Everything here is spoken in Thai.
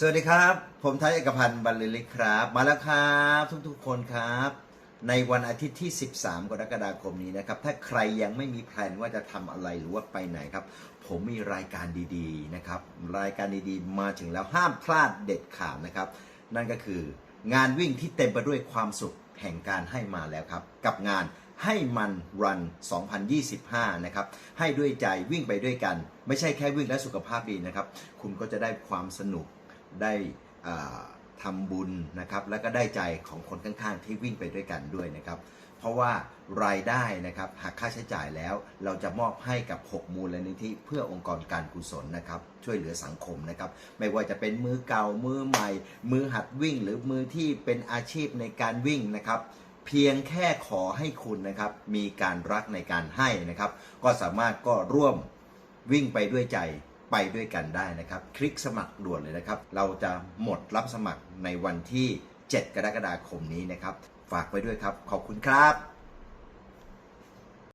สวัสดีครับ ผมไทยเอกพันธ์บรรลือฤทธิ์ครับ มาแล้วครับ ทุกๆคนครับ ในวันอาทิตย์ที่ 13 กรกฎาคมนี้นะครับ ถ้าใครยังไม่มีแผนว่าจะทำอะไรหรือว่าไปไหนครับ ผมมีรายการดีๆนะครับ รายการดีๆ มาถึงแล้วห้ามพลาดเด็ดขาดนะครับ นั่นก็คืองานวิ่งที่เต็มไปด้วยความสุขแห่งการให้มาแล้วครับ กับงานให้มันรัน 2025 นะครับ ให้ด้วยใจวิ่งไปด้วยกัน ไม่ใช่แค่วิ่งและสุขภาพดีนะครับ คุณก็จะได้ความสนุก ได้อ่าทำบุญนะครับ แล้วก็ได้ใจของคนข้างๆ ที่วิ่งไปด้วยกันด้วยนะครับ เพราะว่ารายได้นะครับหักค่าใช้จ่ายแล้ว เราจะมอบให้กับ 6 มูลนิธิเพื่อองค์กรการกุศลนะครับ ช่วยเหลือสังคมนะครับ ไม่ว่าจะเป็นมือเก่ามือใหม่ มือหัดวิ่ง หรือมือที่เป็นอาชีพในการวิ่งนะครับเพียงแค่ขอให้คุณนะครับ มีการรักในการให้นะครับ ก็สามารถก็ร่วมวิ่งไปด้วยใจ ไปด้วยกันได้นะครับ คลิกสมัครด่วนเลยนะครับ เราจะหมดรับสมัครในวันที่ 7 กรกฎาคมนี้นะครับ ฝากไว้ด้วยครับ ขอบคุณครับ